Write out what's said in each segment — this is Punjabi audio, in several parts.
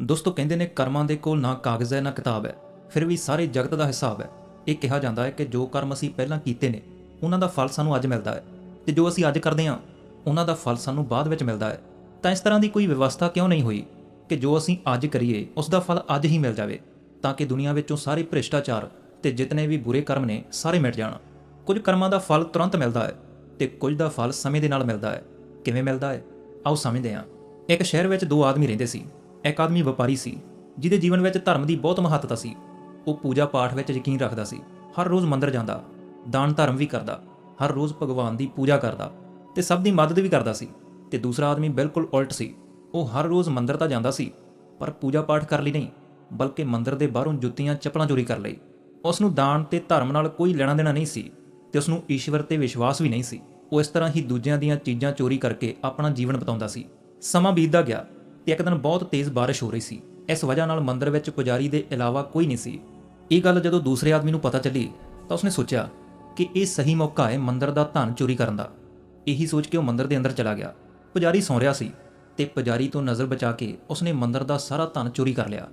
ਦੋਸਤੋ ਕਹਿੰਦੇ ਨੇ ਕਰਮਾਂ ਦੇ ਕੋਲ ਨਾ ਕਾਗਜ਼ ਹੈ, ਨਾ ਕਿਤਾਬ ਹੈ, ਫਿਰ ਵੀ ਸਾਰੇ ਜਗਤ ਦਾ ਹਿਸਾਬ ਹੈ। ਇਹ ਕਿਹਾ ਜਾਂਦਾ ਹੈ ਕਿ ਜੋ ਕਰਮ ਅਸੀਂ ਪਹਿਲਾਂ ਕੀਤੇ ਨੇ, ਉਹਨਾਂ ਦਾ ਫਲ ਸਾਨੂੰ ਅੱਜ ਮਿਲਦਾ ਹੈ ਤੇ ਜੋ ਅਸੀਂ ਅੱਜ ਕਰਦੇ ਹਾਂ, ਉਹਨਾਂ ਦਾ ਫਲ ਸਾਨੂੰ ਬਾਅਦ ਵਿੱਚ ਮਿਲਦਾ ਹੈ। ਤਾਂ ਇਸ ਤਰ੍ਹਾਂ ਦੀ ਕੋਈ ਵਿਵਸਥਾ ਕਿਉਂ ਨਹੀਂ ਹੋਈ ਕਿ ਜੋ ਅਸੀਂ ਅੱਜ ਕਰੀਏ, ਉਸ ਦਾ ਫਲ ਅੱਜ ਹੀ ਮਿਲ ਜਾਵੇ, ਤਾਂ ਕਿ ਦੁਨੀਆ ਵਿੱਚੋਂ ਸਾਰੇ ਭ੍ਰਿਸ਼ਟਾਚਾਰ ਤੇ ਜਿਤਨੇ ਵੀ ਬੁਰੇ ਕਰਮ ਨੇ, ਸਾਰੇ ਮਿਟ ਜਾਣ। ਕੁਝ ਕਰਮਾਂ ਦਾ ਫਲ ਤੁਰੰਤ ਮਿਲਦਾ ਹੈ ਤੇ ਕੁਝ ਦਾ ਫਲ ਸਮੇਂ ਦੇ ਨਾਲ ਮਿਲਦਾ ਹੈ। ਕਿਵੇਂ ਮਿਲਦਾ ਹੈ? ਆਓ ਸਮਝਦੇ ਹਾਂ। ਇੱਕ ਸ਼ਹਿਰ ਵਿੱਚ ਦੋ ਆਦਮੀ ਰਹਿੰਦੇ ਸੀ। ਇੱਕ ਆਦਮੀ ਵਪਾਰੀ ਸੀ, ਜਿਹਦੇ ਜੀਵਨ ਵਿੱਚ ਧਰਮ ਦੀ ਬਹੁਤ ਮਹੱਤਤਾ ਸੀ। ਉਹ ਪੂਜਾ ਪਾਠ ਵਿੱਚ ਯਕੀਨ ਰੱਖਦਾ ਸੀ, ਹਰ ਰੋਜ਼ ਮੰਦਰ ਜਾਂਦਾ, ਦਾਨ ਧਰਮ ਵੀ ਕਰਦਾ, ਹਰ ਰੋਜ਼ ਭਗਵਾਨ ਦੀ ਪੂਜਾ ਕਰਦਾ ਤੇ ਸਭ ਦੀ ਮਦਦ ਵੀ ਕਰਦਾ ਸੀ ਤੇ ਦੂਸਰਾ ਆਦਮੀ ਬਿਲਕੁਲ ਉਲਟ ਸੀ। ਉਹ ਹਰ ਰੋਜ਼ ਮੰਦਰ ਤਾਂ ਜਾਂਦਾ ਸੀ, ਪਰ ਪੂਜਾ ਪਾਠ ਕਰ ਲਈ ਨਹੀਂ, ਬਲਕਿ ਮੰਦਰ ਦੇ ਬਾਹਰੋਂ ਜੁੱਤੀਆਂ ਚੱਪਲਾਂ ਚੋਰੀ ਕਰ ਲਈ। ਉਸ ਨੂੰ ਦਾਨ ਤੇ ਧਰਮ ਨਾਲ ਕੋਈ ਲੈਣਾ ਦੇਣਾ ਨਹੀਂ ਸੀ ਤੇ ਉਸ ਨੂੰ ਈਸ਼ਵਰ ਤੇ ਵਿਸ਼ਵਾਸ ਵੀ ਨਹੀਂ ਸੀ। ਉਹ ਇਸ ਤਰ੍ਹਾਂ ਹੀ ਦੂਜਿਆਂ ਦੀਆਂ ਚੀਜ਼ਾਂ ਚੋਰੀ ਕਰਕੇ ਆਪਣਾ ਜੀਵਨ ਬਿਤਾਉਂਦਾ ਸੀ। ਸਮਾਂ ਬੀਤਦਾ ਗਿਆ ਤੇ ਇੱਕ ਦਿਨ ਬਹੁਤ ਤੇਜ਼ ਬਾਰਿਸ਼ ਹੋ ਰਹੀ ਸੀ। ਇਸ ਵਜ੍ਹਾ ਨਾਲ ਮੰਦਰ ਵਿੱਚ ਪੁਜਾਰੀ ਦੇ ਇਲਾਵਾ ਕੋਈ ਨਹੀਂ ਸੀ। ਇਹ ਗੱਲ ਜਦੋਂ ਦੂਸਰੇ ਆਦਮੀ ਨੂੰ ਪਤਾ ਚੱਲੀ, ਤਾਂ ਉਸਨੇ ਸੋਚਿਆ ਕਿ ਇਹ ਸਹੀ ਮੌਕਾ ਹੈ ਮੰਦਰ ਦਾ ਧਨ ਚੋਰੀ ਕਰਨ ਦਾ। ਇਹੀ ਸੋਚ ਕੇ ਉਹ ਮੰਦਰ ਦੇ ਅੰਦਰ ਚਲਾ ਗਿਆ। ਪੁਜਾਰੀ ਸੌਂ ਰਿਹਾ ਸੀ ਤੇ ਪੁਜਾਰੀ ਤੋਂ ਨਜ਼ਰ ਬਚਾ ਕੇ ਉਸਨੇ ਮੰਦਰ ਦਾ ਸਾਰਾ ਧਨ ਚੋਰੀ ਕਰ ਲਿਆ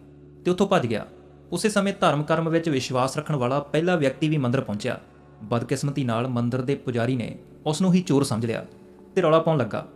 ਤੇ ਉੱਥੋਂ ਭੱਜ ਗਿਆ। ਉਸੇ ਸਮੇਂ ਧਰਮ ਕਰਮ ਵਿੱਚ ਵਿਸ਼ਵਾਸ ਰੱਖਣ ਵਾਲਾ ਪਹਿਲਾ ਵਿਅਕਤੀ ਵੀ ਮੰਦਰ ਪਹੁੰਚਿਆ। ਬਦਕਿਸਮਤੀ ਨਾਲ ਮੰਦਰ ਦੇ ਪੁਜਾਰੀ ਨੇ ਉਸ ਨੂੰ ਹੀ ਚੋਰ ਸਮਝ ਲਿਆ ਤੇ ਰੌਲਾ ਪਾਉਣ ਲੱਗਾ।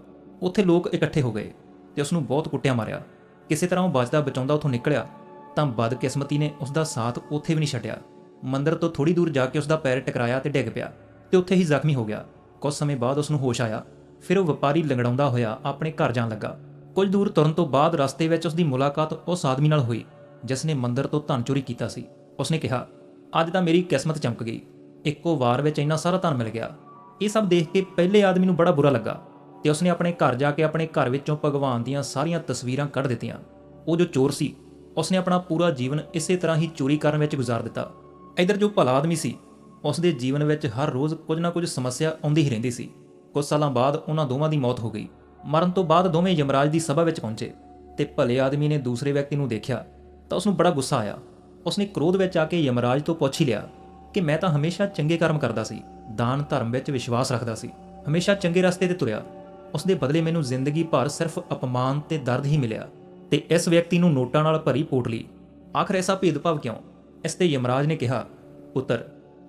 ਉੱਥੇ ਲੋਕ ਇਕੱਠੇ ਹੋ ਗਏ। ਤੇ ਉਸ ਨੂੰ ਬਹੁਤ ਕੁੱਟਿਆ ਮਾਰਿਆ। ਕਿਸੇ ਤਰ੍ਹਾਂ ਉਹ ਬਚਦਾ ਬਚਾਉਂਦਾ ਉੱਥੋਂ ਨਿਕਲਿਆ, ਤਾਂ ਬਦਕਿਸਮਤੀ ਨੇ ਉਸ ਦਾ ਸਾਥ ਉੱਥੇ ਵੀ ਨਹੀਂ ਛੱਡਿਆ। ਮੰਦਰ ਤੋਂ ਥੋੜੀ ਦੂਰ ਜਾ ਕੇ ਉਸ ਦਾ ਪੈਰ ਟਕਰਾਇਆ ਤੇ ਡਿੱਗ ਪਿਆ, ਤੇ ਉੱਥੇ ਹੀ ਜ਼ਖਮੀ ਹੋ ਗਿਆ। ਕੁਝ ਸਮੇਂ ਬਾਅਦ ਉਸ ਨੂੰ ਹੋਸ਼ ਆਇਆ, ਫਿਰ ਉਹ ਵਪਾਰੀ ਲੰਗੜਾਉਂਦਾ ਹੋਇਆ ਆਪਣੇ ਘਰ ਜਾਣ ਲੱਗਾ। ਕੁਝ ਦੂਰ ਤੁਰਨ ਤੋਂ ਬਾਅਦ ਰਸਤੇ ਵਿੱਚ ਉਸ ਦੀ ਮੁਲਾਕਾਤ ਉਸ ਆਦਮੀ ਨਾਲ ਹੋਈ, ਜਿਸ ਨੇ ਮੰਦਰ ਤੋਂ ਧਨ ਚੋਰੀ ਕੀਤਾ ਸੀ। ਉਸਨੇ ਕਿਹਾ, ਅੱਜ ਤਾਂ ਮੇਰੀ ਕਿਸਮਤ ਚਮਕ ਗਈ। ਇੱਕੋ ਵਾਰ ਵਿੱਚ ਇੰਨਾ ਸਾਰਾ ਧਨ ਮਿਲ ਗਿਆ। ਇਹ ਸਭ ਦੇਖ ਕੇ ਪਹਿਲੇ ਆਦਮੀ ਨੂੰ ਬੜਾ ਬੁਰਾ ਲੱਗਾ। ਤੇ ਉਸਨੇ ਆਪਣੇ ਘਰ ਜਾ ਕੇ ਆਪਣੇ ਘਰ ਵਿੱਚੋਂ ਭਗਵਾਨ ਦੀਆਂ ਸਾਰੀਆਂ ਤਸਵੀਰਾਂ ਕੱਢ ਦਿੱਤੀਆਂ। ਉਹ ਜੋ ਚੋਰ ਸੀ, ਉਸਨੇ ਆਪਣਾ ਪੂਰਾ ਜੀਵਨ ਇਸੇ ਤਰ੍ਹਾਂ ਹੀ ਚੋਰੀ ਕਰਨ ਵਿੱਚ ਗੁਜ਼ਾਰ ਦਿੱਤਾ। ਇਧਰ ਜੋ ਭਲਾ ਆਦਮੀ ਸੀ ਉਸ ਦੇ ਜੀਵਨ ਵਿੱਚ ਹਰ ਰੋਜ਼ ਕੁਝ ਨਾ ਕੁਝ ਸਮੱਸਿਆ ਆਉਂਦੀ ਹੀ ਰਹਿੰਦੀ ਸੀ। ਕੁਝ ਸਾਲਾਂ ਬਾਅਦ ਉਹਨਾਂ ਦੋਵਾਂ ਦੀ ਮੌਤ ਹੋ ਗਈ। ਮਰਨ ਤੋਂ ਬਾਅਦ ਦੋਵੇਂ ਯਮਰਾਜ ਦੀ ਸਭਾ ਵਿੱਚ ਪਹੁੰਚੇ। ਤੇ ਭਲੇ ਆਦਮੀ ਨੇ ਦੂਸਰੇ ਵਿਅਕਤੀ ਨੂੰ ਦੇਖਿਆ, ਤਾਂ ਉਸ ਨੂੰ ਬੜਾ ਗੁੱਸਾ ਆਇਆ। ਉਸਨੇ ਕ੍ਰੋਧ ਵਿੱਚ ਆ ਕੇ ਯਮਰਾਜ ਤੋਂ ਪੁੱਛ ਹੀ ਲਿਆ ਕਿ ਮੈਂ ਤਾਂ ਹਮੇਸ਼ਾ ਚੰਗੇ ਕਰਮ ਕਰਦਾ ਸੀ, ਦਾਨ ਧਰਮ ਵਿੱਚ ਵਿਸ਼ਵਾਸ ਰੱਖਦਾ ਸੀ। ਹਮੇਸ਼ਾ ਚੰਗੇ ਰਸਤੇ ਤੇ ਤੁਰਿਆ। ਉਸ ਦੇ ਬਦਲੇ ਮੈਨੂੰ ਜ਼ਿੰਦਗੀ ਭਰ ਸਿਰਫ ਅਪਮਾਨ ਤੇ ਦਰਦ ਹੀ ਮਿਲਿਆ ਤੇ ਇਸ ਵਿਅਕਤੀ ਨੂੰ ਨੋਟਾਂ ਨਾਲ ਭਰੀ ਪੋਟਲੀ ਆਖਰ ਐਸਾ ਭੇਦਭਾਵ ਕਿਉਂ? ਇਸ ਤੇ ਯਮਰਾਜ ਨੇ ਕਿਹਾ, ਪੁੱਤਰ,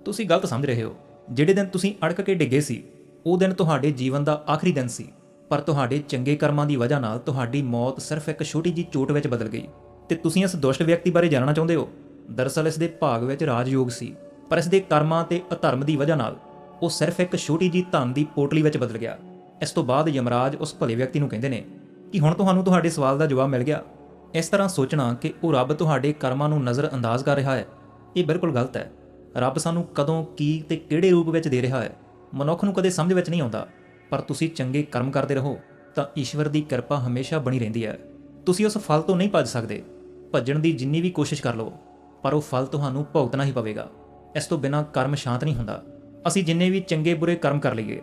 ਤੁਸੀਂ ਗਲਤ ਸਮਝ ਰਹੇ ਹੋ। ਜਿਹੜੇ ਦਿਨ ਤੁਸੀਂ ਅੜਕ ਕੇ ਡਿੱਗੇ ਸੀ, ਉਹ ਦਿਨ ਤੁਹਾਡੇ ਜੀਵਨ ਦਾ ਆਖਰੀ ਦਿਨ ਸੀ। ਪਰ ਤੁਹਾਡੇ ਚੰਗੇ ਕਰਮਾਂ ਦੀ ਵਜ੍ਹਾ ਨਾਲ ਤੁਹਾਡੀ ਮੌਤ ਸਿਰਫ ਇੱਕ ਛੋਟੀ ਜੀ ਚੋਟ ਵਿੱਚ ਬਦਲ ਗਈ। ਤੇ ਤੁਸੀਂ ਇਸ ਦੁਸ਼ਟ ਵਿਅਕਤੀ ਬਾਰੇ ਜਾਣਨਾ ਚਾਹੁੰਦੇ ਹੋ? ਦਰਅਸਲ ਇਸ ਦੇ ਭਾਗ ਵਿੱਚ ਰਾਜਯੋਗ ਸੀ, ਪਰ ਇਸ ਦੇ ਕਰਮਾਂ ਤੇ ਅਧਰਮ ਦੀ ਵਜ੍ਹਾ ਨਾਲ ਉਹ ਸਿਰਫ ਇੱਕ ਛੋਟੀ ਜੀ ਧਨ ਦੀ ਪੋਟਲੀ ਵਿੱਚ ਬਦਲ ਗਿਆ। ਇਸ ਤੋਂ ਬਾਅਦ ਯਮਰਾਜ ਉਸ ਭਲੇ ਵਿਅਕਤੀ ਨੂੰ ਕਹਿੰਦੇ ਨੇ ਕਿ ਹੁਣ ਤੁਹਾਨੂੰ ਤੁਹਾਡੇ ਸਵਾਲ ਦਾ ਜਵਾਬ ਮਿਲ ਗਿਆ। ਇਸ ਤਰ੍ਹਾਂ ਸੋਚਣਾ ਕਿ ਉਹ ਰੱਬ ਤੁਹਾਡੇ ਕਰਮਾਂ ਨੂੰ ਨਜ਼ਰ ਅੰਦਾਜ਼ ਕਰ ਰਿਹਾ ਹੈ, ਇਹ ਬਿਲਕੁਲ ਗਲਤ ਹੈ। ਰੱਬ ਸਾਨੂੰ ਕਦੋਂ, ਕੀ ਤੇ ਕਿਹੜੇ ਰੂਪ ਵਿੱਚ ਦੇ ਰਿਹਾ ਹੈ, ਮਨੁੱਖ ਨੂੰ ਕਦੇ ਸਮਝ ਵਿੱਚ ਨਹੀਂ ਆਉਂਦਾ। ਪਰ ਤੁਸੀਂ ਚੰਗੇ ਕਰਮ ਕਰਦੇ ਰਹੋ, ਤਾਂ ਈਸ਼ਵਰ ਦੀ ਕਿਰਪਾ ਹਮੇਸ਼ਾ ਬਣੀ ਰਹਿੰਦੀ ਹੈ। ਤੁਸੀਂ ਉਸ ਫਲ ਤੋਂ ਨਹੀਂ ਭੱਜ ਸਕਦੇ। ਭੱਜਣ ਦੀ ਜਿੰਨੀ ਵੀ ਕੋਸ਼ਿਸ਼ ਕਰ ਲਓ, ਪਰ ਉਹ ਫਲ ਤੁਹਾਨੂੰ ਭੁਗਤਣਾ ਹੀ ਪਵੇਗਾ। ਇਸ ਤੋਂ ਬਿਨਾਂ ਕਰਮ ਸ਼ਾਂਤ ਨਹੀਂ ਹੁੰਦਾ। ਅਸੀਂ ਜਿੰਨੇ ਵੀ ਚੰਗੇ ਬੁਰੇ ਕਰਮ ਕਰ ਲਈਏ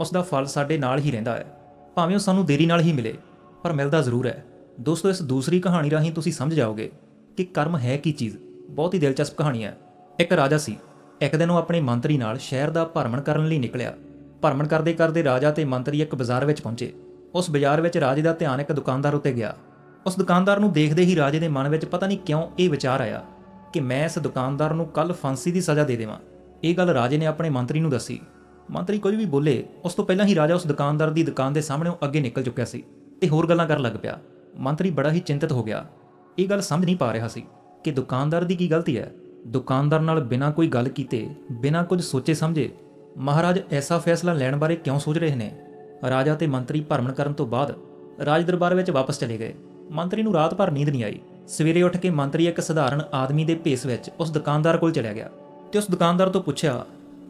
ਉਸ ਦਾ ਫਲ ਸਾਡੇ ਨਾਲ ਹੀ ਰਹਿੰਦਾ ਹੈ। ਭਾਵੇਂ ਉਹ ਸਾਨੂੰ ਦੇਰੀ ਨਾਲ ਹੀ ਮਿਲੇ, ਪਰ ਮਿਲਦਾ ਜ਼ਰੂਰ ਹੈ। ਦੋਸਤੋ, ਇਸ ਦੂਸਰੀ ਕਹਾਣੀ ਰਾਹੀਂ ਤੁਸੀਂ ਸਮਝ ਜਾਓਗੇ ਕਿ ਕਰਮ ਹੈ ਕੀ ਚੀਜ਼। ਬਹੁਤ ਹੀ ਦਿਲਚਸਪ ਕਹਾਣੀ ਹੈ। ਇੱਕ ਰਾਜਾ ਸੀ। ਇੱਕ ਦਿਨ ਉਹ ਆਪਣੇ ਮੰਤਰੀ ਨਾਲ ਸ਼ਹਿਰ ਦਾ ਭਰਮਣ ਕਰਨ ਲਈ ਨਿਕਲਿਆ। ਭਰਮਣ ਕਰਦੇ ਕਰਦੇ ਰਾਜਾ ਤੇ ਮੰਤਰੀ ਇੱਕ ਬਾਜ਼ਾਰ ਵਿੱਚ ਪਹੁੰਚੇ। ਉਸ ਬਾਜ਼ਾਰ ਵਿੱਚ ਰਾਜੇ ਦਾ ਧਿਆਨ ਇੱਕ ਦੁਕਾਨਦਾਰ ਉੱਤੇ ਗਿਆ। ਉਸ ਦੁਕਾਨਦਾਰ ਨੂੰ ਦੇਖਦੇ ਹੀ ਰਾਜੇ ਦੇ ਮਨ ਵਿੱਚ ਪਤਾ ਨਹੀਂ ਕਿਉਂ ਇਹ ਵਿਚਾਰ ਆਇਆ ਕਿ ਮੈਂ ਇਸ ਦੁਕਾਨਦਾਰ ਨੂੰ ਕੱਲ ਫਾਂਸੀ ਦੀ ਸਜ਼ਾ ਦੇ ਦੇਵਾਂ। ਇਹ ਗੱਲ ਰਾਜੇ ਨੇ ਆਪਣੇ ਮੰਤਰੀ ਨੂੰ ਦੱਸੀ। ਮੰਤਰੀ ਕੁਝ ਵੀ ਬੋਲੇ, ਉਸ ਤੋਂ ਪਹਿਲਾਂ ਹੀ ਰਾਜਾ ਉਸ ਦੁਕਾਨਦਾਰ ਦੀ ਦੁਕਾਨ ਦੇ ਸਾਹਮਣੇੋਂ ਅੱਗੇ ਨਿਕਲ ਚੁੱਕਿਆ ਸੀ ਤੇ ਹੋਰ ਗੱਲਾਂ ਕਰਨ ਲੱਗ ਪਿਆ। ਮੰਤਰੀ ਬੜਾ ਹੀ ਚਿੰਤਤ ਹੋ ਗਿਆ। ਇਹ ਗੱਲ ਸਮਝ ਨਹੀਂ ਪਾ ਰਿਹਾ ਸੀ ਕਿ ਦੁਕਾਨਦਾਰ ਦੀ ਕੀ ਗਲਤੀ ਹੈ। ਦੁਕਾਨਦਾਰ ਨਾਲ ਬਿਨਾਂ ਕੋਈ ਗੱਲ ਕੀਤੇ, ਬਿਨਾਂ ਕੁਝ ਸੋਚੇ ਸਮਝੇ, ਮਹਾਰਾਜ ਐਸਾ ਫੈਸਲਾ ਲੈਣ ਬਾਰੇ ਕਿਉਂ ਸੋਚ ਰਹੇ ਨੇ? ਰਾਜਾ ਤੇ ਮੰਤਰੀ ਭਰਮਣ ਕਰਨ ਤੋਂ ਬਾਅਦ ਰਾਜ ਦਰਬਾਰ ਵਿੱਚ ਵਾਪਸ ਚਲੇ ਗਏ। ਮੰਤਰੀ ਨੂੰ ਰਾਤ ਭਰ ਨੀਂਦ ਨਹੀਂ ਆਈ। ਸਵੇਰੇ ਉੱਠ ਕੇ ਮੰਤਰੀ ਇੱਕ ਸਧਾਰਨ ਆਦਮੀ ਦੇ ਭੇਸ ਵਿੱਚ ਉਸ ਦੁਕਾਨਦਾਰ ਕੋਲ ਚਲਿਆ ਗਿਆ ਤੇ ਉਸ ਦੁਕਾਨਦਾਰ ਤੋਂ ਪੁੱਛਿਆ,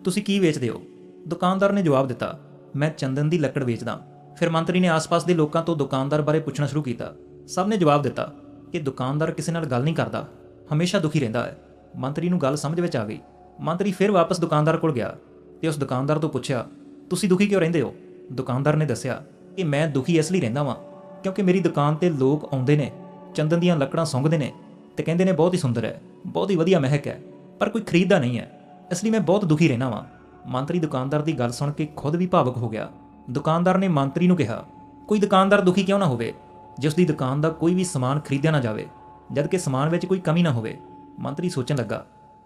ਤੁਸੀਂ ਕੀ ਵੇਚਦੇ ਹੋ? ਦੁਕਾਨਦਾਰ ਨੇ ਜਵਾਬ ਦਿੱਤਾ, ਮੈਂ ਚੰਦਨ ਦੀ ਲੱਕੜ ਵੇਚਦਾ। ਫਿਰ ਮੰਤਰੀ ਨੇ ਆਸ-ਪਾਸ ਦੇ ਲੋਕਾਂ ਤੋਂ ਦੁਕਾਨਦਾਰ ਬਾਰੇ ਪੁੱਛਣਾ ਸ਼ੁਰੂ ਕੀਤਾ। ਸਭ ਨੇ ਜਵਾਬ ਦਿੱਤਾ ਕਿ ਦੁਕਾਨਦਾਰ ਕਿਸੇ ਨਾਲ ਗੱਲ ਨਹੀਂ ਕਰਦਾ, ਹਮੇਸ਼ਾ ਦੁਖੀ ਰਹਿੰਦਾ ਹੈ। ਮੰਤਰੀ ਨੂੰ ਗੱਲ ਸਮਝ ਵਿੱਚ ਆ ਗਈ। ਮੰਤਰੀ ਫਿਰ ਵਾਪਸ ਦੁਕਾਨਦਾਰ ਕੋਲ ਗਿਆ ਤੇ ਉਸ ਦੁਕਾਨਦਾਰ ਤੋਂ ਪੁੱਛਿਆ, ਤੁਸੀਂ ਦੁਖੀ ਕਿਉਂ ਰਹਿੰਦੇ ਹੋ? ਦੁਕਾਨਦਾਰ ਨੇ ਦੱਸਿਆ ਕਿ ਮੈਂ ਦੁਖੀ ਇਸ ਲਈ ਰਹਿੰਦਾ ਵਾਂ, ਕਿਉਂਕਿ ਮੇਰੀ ਦੁਕਾਨ ਤੇ ਲੋਕ ਆਉਂਦੇ ਨੇ, ਚੰਦਨ ਦੀਆਂ ਲੱਕੜਾਂ ਸੁੰਘਦੇ ਨੇ ਤੇ ਕਹਿੰਦੇ ਨੇ ਬਹੁਤ ਹੀ ਸੁੰਦਰ ਹੈ, ਬਹੁਤ ਹੀ ਵਧੀਆ ਮਹਿਕ ਹੈ, ਪਰ ਕੋਈ ਖਰੀਦਦਾ ਨਹੀਂ ਹੈ। ਇਸ ਲਈ ਮੈਂ ਬਹੁਤ ਦੁਖੀ ਰਹਿਣਾ ਵਾਂ। ਮੰਤਰੀ ਦੁਕਾਨਦਾਰ ਦੀ ਗੱਲ ਸੁਣ ਕੇ ਖੁਦ ਵੀ ਭਾਵਕ ਹੋ ਗਿਆ। ਦੁਕਾਨਦਾਰ ਨੇ ਮੰਤਰੀ ਨੂੰ ਕਿਹਾ, ਕੋਈ ਦੁਕਾਨਦਾਰ ਦੁਖੀ ਕਿਉਂ ਨਾ ਹੋਵੇ? ਜਿਸ ਦੀ ਦੁਕਾਨ ਦਾ ਕੋਈ ਵੀ ਸਮਾਨ ਖਰੀਦਿਆ ਨਾ ਜਾਵੇ, ਜਦ ਕਿ ਸਮਾਨ ਵਿੱਚ ਕੋਈ ਕਮੀ ਨਾ ਹੋਵੇ। ਮੰਤਰੀ ਸੋਚਣ ਲੱਗਾ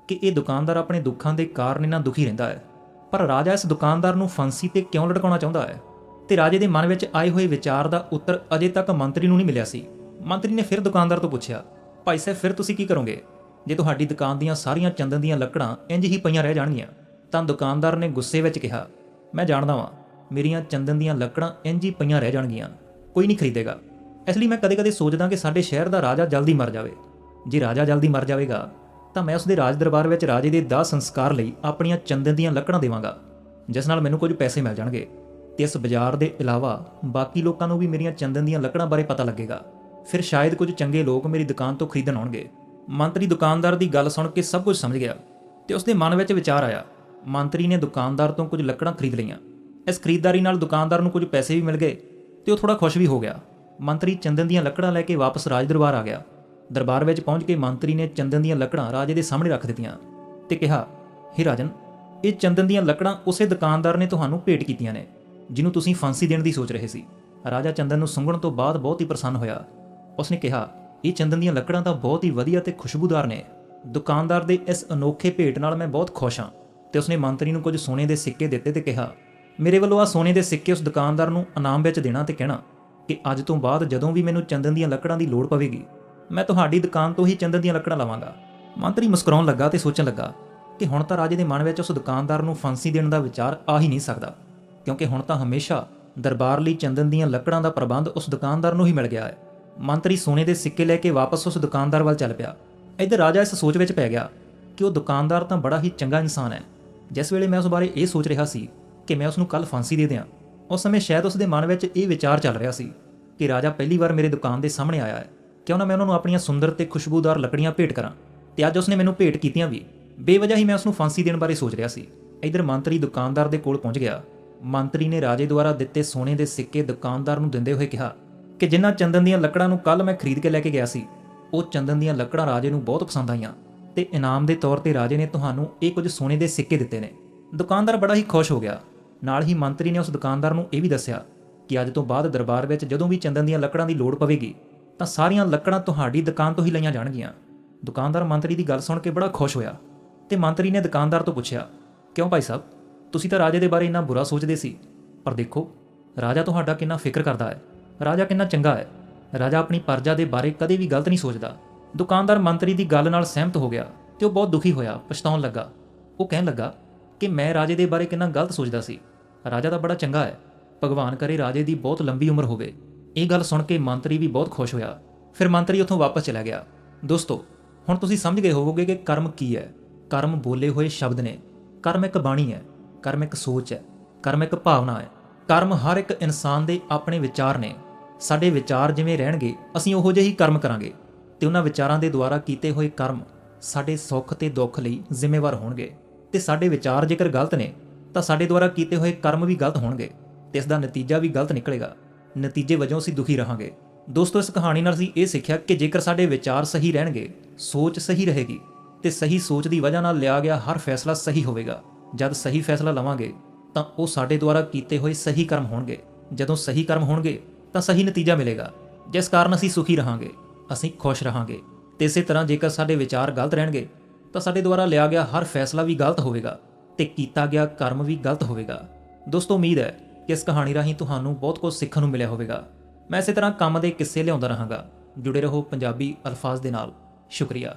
ਕਿ ਇਹ ਦੁਕਾਨਦਾਰ ਆਪਣੇ ਦੁੱਖਾਂ ਦੇ ਕਾਰਨ ਇਹਨਾਂ ਦੁਖੀ ਰਹਿੰਦਾ ਹੈ। ਪਰ ਰਾਜਾ ਇਸ ਦੁਕਾਨਦਾਰ ਨੂੰ ਫਾਂਸੀ ਤੇ ਕਿਉਂ ਲਟਕਾਉਣਾ ਚਾਹੁੰਦਾ ਹੈ? ਤੇ ਰਾਜੇ ਦੇ ਮਨ ਵਿੱਚ ਆਏ ਹੋਏ ਵਿਚਾਰ ਦਾ ਉੱਤਰ ਅਜੇ ਤੱਕ ਮੰਤਰੀ ਨੂੰ ਨਹੀਂ ਮਿਲਿਆ ਸੀ। ਮੰਤਰੀ ਨੇ ਫਿਰ ਦੁਕਾਨਦਾਰ ਤੋਂ ਪੁੱਛਿਆ, ਭਾਈ ਸਾਹਿਬ, ਫਿਰ ਤੁਸੀਂ ਕੀ ਕਰੋਗੇ? ਜੇ ਤੁਹਾਡੀ ਦੁਕਾਨ ਦੀਆਂ ਸਾਰੀਆਂ ਚੰਦਨ ਦੀਆਂ ਲੱਕੜਾਂ ਇੰਜ ਹੀ ਪਈਆਂ ਰਹਿ ਜਾਣਗੀਆਂ ਤਾਂ ਦੁਕਾਨਦਾਰ ਨੇ ਗੁੱਸੇ ਵਿੱਚ ਕਿਹਾ, ਮੈਂ ਜਾਣਦਾ ਵਾਂ, ਮੇਰੀਆਂ ਚੰਦਨ ਦੀਆਂ ਲੱਕੜਾਂ ਇੰਜ ਹੀ ਪਈਆਂ ਰਹਿ ਜਾਣਗੀਆਂ, ਕੋਈ ਨਹੀਂ ਖਰੀਦੇਗਾ। ਇਸ ਲਈ ਮੈਂ ਕਦੇ-ਕਦੇ ਸੋਚਦਾ ਕਿ ਸਾਡੇ ਸ਼ਹਿਰ ਦਾ ਰਾਜਾ ਜਲਦੀ ਮਰ ਜਾਵੇ। ਜੇ ਰਾਜਾ ਜਲਦੀ ਮਰ ਜਾਵੇਗਾ, ਤਾਂ ਮੈਂ ਉਸ ਦੇ ਰਾਜ ਦਰਬਾਰ ਵਿੱਚ ਰਾਜੇ ਦੇ ਦਾਹ ਸੰਸਕਾਰ ਲਈ ਆਪਣੀਆਂ ਚੰਦਨ ਦੀਆਂ ਲੱਕੜਾਂ ਦੇਵਾਂਗਾ, ਜਿਸ ਨਾਲ ਮੈਨੂੰ ਕੁਝ ਪੈਸੇ ਮਿਲ ਜਾਣਗੇ। ਤੇ ਇਸ ਬਾਜ਼ਾਰ ਦੇ ਇਲਾਵਾ ਬਾਕੀ ਲੋਕਾਂ ਨੂੰ ਵੀ ਮੇਰੀਆਂ ਚੰਦਨ ਦੀਆਂ ਲੱਕੜਾਂ ਬਾਰੇ ਪਤਾ ਲੱਗੇਗਾ। ਫਿਰ ਸ਼ਾਇਦ ਕੁਝ ਚੰਗੇ ਲੋਕ ਮੇਰੀ ਦੁਕਾਨ ਤੋਂ ਖਰੀਦਣ ਆਉਣਗੇ। ਮੰਤਰੀ ਦੁਕਾਨਦਾਰ ਦੀ ਗੱਲ ਸੁਣ ਕੇ ਸਭ ਕੁਝ ਸਮਝ ਗਿਆ ਤੇ ਉਸ ਦੇ ਮਨ ਵਿੱਚ ਵਿਚਾਰ ਆਇਆ ਮੰਤਰੀ ਨੇ ਦੁਕਾਨਦਾਰ ਤੋਂ ਕੁਝ ਲੱਕੜਾਂ ਖਰੀਦ ਲਈਆਂ। ਇਸ ਖਰੀਦਦਾਰੀ ਨਾਲ ਦੁਕਾਨਦਾਰ ਨੂੰ ਕੁਝ ਪੈਸੇ ਵੀ ਮਿਲ ਗਏ ਤੇ ਉਹ ਥੋੜਾ ਖੁਸ਼ ਵੀ ਹੋ ਗਿਆ। ਮੰਤਰੀ ਚੰਦਨ ਦੀਆਂ ਲੱਕੜਾਂ ਲੈ ਕੇ ਵਾਪਸ ਰਾਜ ਦਰਬਾਰ ਆ ਗਿਆ। ਦਰਬਾਰ ਵਿੱਚ ਪਹੁੰਚ ਕੇ ਮੰਤਰੀ ਨੇ ਚੰਦਨ ਦੀਆਂ ਲੱਕੜਾਂ ਰਾਜੇ ਦੇ ਸਾਹਮਣੇ ਰੱਖ ਦਿੱਤੀਆਂ ਤੇ ਕਿਹਾ, ਹੇ ਰਾਜਨ, ਇਹ ਚੰਦਨ ਦੀਆਂ ਲੱਕੜਾਂ ਉਸੇ ਦੁਕਾਨਦਾਰ ਨੇ ਤੁਹਾਨੂੰ ਭੇਟ ਕੀਤੀਆਂ ਨੇ, ਜਿਹਨੂੰ ਤੁਸੀਂ ਫਾਂਸੀ ਦੇਣ ਦੀ ਸੋਚ ਰਹੇ ਸੀ। ਰਾਜਾ ਚੰਦਨ ਨੂੰ ਸੁੰਘਣ ਤੋਂ ਬਾਅਦ ਬਹੁਤ ਹੀ ਪ੍ਰਸੰਨ ਹੋਇਆ। ਉਸਨੇ ਕਿਹਾ, ਇਹ ਚੰਦਨ ਦੀਆਂ ਲੱਕੜਾਂ ਤਾਂ ਬਹੁਤ ਹੀ ਵਧੀਆ ਤੇ ਖੁਸ਼ਬੂਦਾਰ ਨੇ। ਦੁਕਾਨਦਾਰ ਦੇ ਇਸ ਅਨੋਖੇ ਭੇਟ ਨਾਲ ਮੈਂ ਬਹੁਤ ਖੁਸ਼ ਹਾਂ। ਤੇ ਉਸਨੇ ਮੰਤਰੀ ਨੂੰ ਕੁਝ ਸੋਨੇ ਦੇ ਸਿੱਕੇ ਦਿੱਤੇ ਤੇ ਕਿਹਾ, ਮੇਰੇ ਵੱਲੋਂ ਆ ਸੋਨੇ ਦੇ ਸਿੱਕੇ ਉਸ ਦੁਕਾਨਦਾਰ ਨੂੰ ਇਨਾਮ ਵਿੱਚ ਦੇਣਾ ਤੇ ਕਹਿਣਾ ਕਿ ਅੱਜ ਤੋਂ ਬਾਅਦ ਜਦੋਂ ਵੀ ਮੈਨੂੰ ਚੰਦਨ ਦੀਆਂ ਲੱਕੜਾਂ ਦੀ ਲੋੜ ਪਵੇਗੀ, ਮੈਂ ਤੁਹਾਡੀ ਦੁਕਾਨ ਤੋਂ ਹੀ ਚੰਦਨ ਦੀਆਂ ਲੱਕੜਾਂ ਲਵਾਂਗਾ। ਮੰਤਰੀ ਮੁਸਕਰਾਉਣ ਲੱਗਾ ਤੇ ਸੋਚਣ ਲੱਗਾ ਕਿ ਹੁਣ ਤਾਂ ਰਾਜੇ ਦੇ ਮਨ ਵਿੱਚ ਉਸ ਦੁਕਾਨਦਾਰ ਨੂੰ ਫਾਂਸੀ ਦੇਣ ਦਾ ਵਿਚਾਰ ਆ ਹੀ ਨਹੀਂ ਸਕਦਾ, ਕਿਉਂਕਿ ਹੁਣ ਤਾਂ ਹਮੇਸ਼ਾ ਦਰਬਾਰ ਲਈ ਚੰਦਨ ਦੀਆਂ ਲੱਕੜਾਂ ਦਾ ਪ੍ਰਬੰਧ ਉਸ ਦੁਕਾਨਦਾਰ ਨੂੰ ਹੀ ਮਿਲ ਗਿਆ ਹੈ। ਮੰਤਰੀ ਸੋਨੇ ਦੇ ਸਿੱਕੇ ਲੈ ਕੇ ਵਾਪਸ ਉਸ ਦੁਕਾਨਦਾਰ ਵੱਲ ਚੱਲ ਪਿਆ। ਇੱਧਰ ਰਾਜਾ ਇਸ ਸੋਚ ਵਿੱਚ ਪੈ ਗਿਆ ਕਿ ਉਹ ਦੁਕਾਨਦਾਰ ਤਾਂ ਬੜਾ ਹੀ ਚੰਗਾ ਇਨਸਾਨ ਹੈ। ਜਿਸ ਵੇਲੇ ਮੈਂ ਉਸ ਬਾਰੇ ਇਹ ਸੋਚ ਰਿਹਾ ਸੀ ਕਿ ਮੈਂ ਉਸ ਨੂੰ ਕੱਲ ਫਾਂਸੀ ਦੇ ਦਿਆਂ, ਉਸ ਸਮੇਂ ਸ਼ਾਇਦ ਉਸ ਦੇ ਮਨ ਵਿੱਚ ਇਹ ਵਿਚਾਰ ਚੱਲ ਰਿਹਾ ਸੀ ਕਿ ਰਾਜਾ ਪਹਿਲੀ ਵਾਰ ਮੇਰੇ ਦੁਕਾਨ ਦੇ ਸਾਹਮਣੇ ਆਇਆ ਹੈ, ਕਿਉਂ ਨਾ ਮੈਂ ਉਹਨਾਂ ਨੂੰ ਆਪਣੀਆਂ ਸੁੰਦਰ ਤੇ ਖੁਸ਼ਬੂਦਾਰ ਲੱਕੜੀਆਂ ਭੇਟ ਕਰਾਂ ਤੇ ਅੱਜ ਉਸਨੇ ਮੈਨੂੰ ਭੇਟ ਕੀਤੀਆਂ ਵੀ। ਬੇਵਜ੍ਹਾ ਹੀ ਮੈਂ ਉਸ ਨੂੰ ਫਾਂਸੀ ਦੇਣ ਬਾਰੇ ਸੋਚ ਰਿਹਾ ਸੀ। ਇਧਰ ਮੰਤਰੀ ਦੁਕਾਨਦਾਰ ਦੇ ਕੋਲ ਪਹੁੰਚ ਗਿਆ। ਮੰਤਰੀ ਨੇ ਰਾਜੇ ਦੁਆਰਾ ਦਿੱਤੇ ਸੋਨੇ ਦੇ ਸਿੱਕੇ ਦੁਕਾਨਦਾਰ ਨੂੰ ਦਿੰਦੇ ਹੋਏ ਕਿਹਾ ਕਿ ਜਿਨ੍ਹਾਂ ਚੰਦਨ ਦੀਆਂ ਲੱਕੜਾਂ ਨੂੰ ਕੱਲ ਮੈਂ ਖਰੀਦ ਕੇ ਲੈ ਕੇ ਗਿਆ ਸੀ, ਉਹ ਚੰਦਨ ਦੀਆਂ ਲੱਕੜਾਂ ਰਾਜੇ ਨੂੰ ਬਹੁਤ ਪਸੰਦ ਆਈਆਂ। ਤੇ ਇਨਾਮ ਦੇ ਤੌਰ ਤੇ ਰਾਜੇ ਨੇ ਤੁਹਾਨੂੰ ਇਹ ਕੁਝ ਸੋਨੇ ਦੇ ਸਿੱਕੇ ਦਿੱਤੇ ਨੇ। ਦੁਕਾਨਦਾਰ ਬੜਾ ਹੀ ਖੁਸ਼ ਹੋ ਗਿਆ। ਨਾਲ ਹੀ ਮੰਤਰੀ ਨੇ ਉਸ ਦੁਕਾਨਦਾਰ ਨੂੰ ਇਹ ਵੀ ਦੱਸਿਆ ਕਿ ਅੱਜ ਤੋਂ ਬਾਅਦ ਦਰਬਾਰ ਵਿੱਚ ਜਦੋਂ ਵੀ ਚੰਦਨ ਦੀਆਂ ਲੱਕੜਾਂ ਦੀ ਲੋੜ ਪਵੇਗੀ, ਤਾਂ ਸਾਰੀਆਂ ਲੱਕੜਾਂ ਤੁਹਾਡੀ ਦੁਕਾਨ ਤੋਂ ਹੀ ਲਈਆਂ ਜਾਣਗੀਆਂ। ਦੁਕਾਨਦਾਰ ਮੰਤਰੀ ਦੀ ਗੱਲ ਸੁਣ ਕੇ ਬੜਾ ਖੁਸ਼ ਹੋਇਆ ਤੇ ਮੰਤਰੀ ਨੇ ਦੁਕਾਨਦਾਰ ਤੋਂ ਪੁੱਛਿਆ, ਕਿਉਂ ਭਾਈ ਸਾਹਿਬ? ਤੁਸੀਂ ਤਾਂ ਰਾਜੇ ਦੇ ਬਾਰੇ ਇੰਨਾ ਬੁਰਾ ਸੋਚਦੇ ਸੀ। ਪਰ ਦੇਖੋ, ਰਾਜਾ ਤੁਹਾਡਾ ਕਿੰਨਾ ਫਿਕਰ ਕਰਦਾ ਹੈ। ਰਾਜਾ ਕਿੰਨਾ ਚੰਗਾ ਹੈ। ਰਾਜਾ ਆਪਣੀ ਪਰਜਾ ਦੇ ਬਾਰੇ ਕਦੇ ਵੀ ਗਲਤ ਨਹੀਂ ਸੋਚਦਾ। ਦੁਕਾਨਦਾਰ ਮੰਤਰੀ ਦੀ ਗੱਲ ਨਾਲ ਸਹਿਮਤ ਹੋ ਗਿਆ ਤੇ ਉਹ ਬਹੁਤ ਦੁਖੀ ਹੋਇਆ, ਪਛਤਾਉਣ ਲੱਗਾ। ਉਹ ਕਹਿਣ ਲੱਗਾ ਕਿ ਮੈਂ ਰਾਜੇ ਦੇ ਬਾਰੇ ਕਿੰਨਾ ਗਲਤ ਸੋਚਦਾ ਸੀ। ਰਾਜਾ ਤਾਂ ਬੜਾ ਚੰਗਾ ਹੈ। ਭਗਵਾਨ ਕਰੇ ਰਾਜੇ ਦੀ ਬਹੁਤ ਲੰਬੀ ਉਮਰ ਹੋਵੇ। ਇਹ ਗੱਲ ਸੁਣ ਕੇ ਮੰਤਰੀ ਵੀ ਬਹੁਤ ਖੁਸ਼ ਹੋਇਆ। ਫਿਰ ਮੰਤਰੀ ਉੱਥੋਂ ਵਾਪਸ ਚਲਾ ਗਿਆ। ਦੋਸਤੋ, ਹੁਣ ਤੁਸੀਂ ਸਮਝ ਗਏ ਹੋਵੋਗੇ ਕਿ ਕਰਮ ਕੀ ਹੈ। ਕਰਮ ਬੋਲੇ ਹੋਏ ਸ਼ਬਦ ਨੇ। ਕਰਮ ਇੱਕ ਬਾਣੀ ਹੈ। ਕਰਮ ਇੱਕ ਸੋਚ ਹੈ। ਕਰਮ ਇੱਕ ਭਾਵਨਾ ਹੈ। ਕਰਮ ਹਰ ਇੱਕ ਇਨਸਾਨ ਦੇ ਆਪਣੇ ਵਿਚਾਰ ਨੇ। ਸਾਡੇ ਵਿਚਾਰ ਜਿਵੇਂ ਰਹਿਣਗੇ, ਅਸੀਂ ਉਹੋ ਜਿਹੇ ਹੀ ਕਰਮ ਕਰਾਂਗੇ। ਤੇ ਉਹਨਾਂ ਵਿਚਾਰਾਂ ਦੇ ਦੁਆਰਾ ਕੀਤੇ ਹੋਏ ਕਰਮ ਸਾਡੇ ਸੁੱਖ ਤੇ ਦੁੱਖ ਲਈ ਜ਼ਿੰਮੇਵਾਰ ਹੋਣਗੇ। ਤੇ ਸਾਡੇ ਵਿਚਾਰ ਜੇਕਰ ਗਲਤ ਨੇ, ਤਾਂ ਸਾਡੇ ਦੁਆਰਾ ਕੀਤੇ ਹੋਏ ਕਰਮ ਵੀ ਗਲਤ ਹੋਣਗੇ ਤੇ ਇਸ ਦਾ ਨਤੀਜਾ ਵੀ ਗਲਤ ਨਿਕਲੇਗਾ। ਨਤੀਜੇ ਵਜੋਂ ਅਸੀਂ ਦੁਖੀ ਰਹਾਂਗੇ। ਦੋਸਤੋ, ਇਸ ਕਹਾਣੀ ਨਾਲ ਅਸੀਂ ਇਹ ਸਿੱਖਿਆ ਕਿ ਜੇਕਰ ਸਾਡੇ ਵਿਚਾਰ ਸਹੀ ਰਹਿਣਗੇ, ਸੋਚ ਸਹੀ ਰਹੇਗੀ ਤੇ ਸਹੀ ਸੋਚ ਦੀ ਵਜ੍ਹਾ ਨਾਲ ਲਿਆ ਗਿਆ ਹਰ ਫੈਸਲਾ ਸਹੀ ਹੋਵੇਗਾ। ਜਦ ਸਹੀ ਫੈਸਲਾ ਲਵਾਂਗੇ, ਤਾਂ ਉਹ ਸਾਡੇ ਦੁਆਰਾ ਕੀਤੇ ਹੋਏ ਸਹੀ ਕਰਮ ਹੋਣਗੇ। ਜਦੋਂ ਸਹੀ ਕਰਮ ਹੋਣਗੇ, ਤਾਂ ਸਹੀ ਨਤੀਜਾ ਮਿਲੇਗਾ। ਜਿਸ ਕਾਰਨ ਅਸੀਂ ਸੁਖੀ ਰਹਾਂਗੇ। ਅਸੀਂ ਖੁਸ਼ ਰਹਾਂਗੇ। ਤੇ ਇਸੇ ਤਰ੍ਹਾਂ ਜੇਕਰ ਸਾਡੇ ਵਿਚਾਰ ਗਲਤ ਰਹਿਣਗੇ, ਤਾਂ ਸਾਡੇ ਦੁਆਰਾ ਲਿਆ ਗਿਆ ਹਰ ਫੈਸਲਾ ਵੀ ਗਲਤ ਹੋਵੇਗਾ ਤੇ ਕੀਤਾ ਗਿਆ ਕਰਮ ਵੀ ਗਲਤ ਹੋਵੇਗਾ। ਦੋਸਤੋ, ਉਮੀਦ ਹੈ ਕਿ ਇਸ ਕਹਾਣੀ ਰਾਹੀਂ ਤੁਹਾਨੂੰ ਬਹੁਤ ਕੁਝ ਸਿੱਖਣ ਨੂੰ ਮਿਲਿਆ ਹੋਵੇਗਾ। ਮੈਂ ਇਸੇ ਤਰ੍ਹਾਂ ਕੰਮ ਦੇ ਕਿੱਸੇ ਲਿਆਉਂਦਾ ਰਹਾਂਗਾ। ਜੁੜੇ ਰਹੋ ਪੰਜਾਬੀ ਅਲਫਾਜ਼ ਦੇ ਨਾਲ। ਸ਼ੁਕਰੀਆ।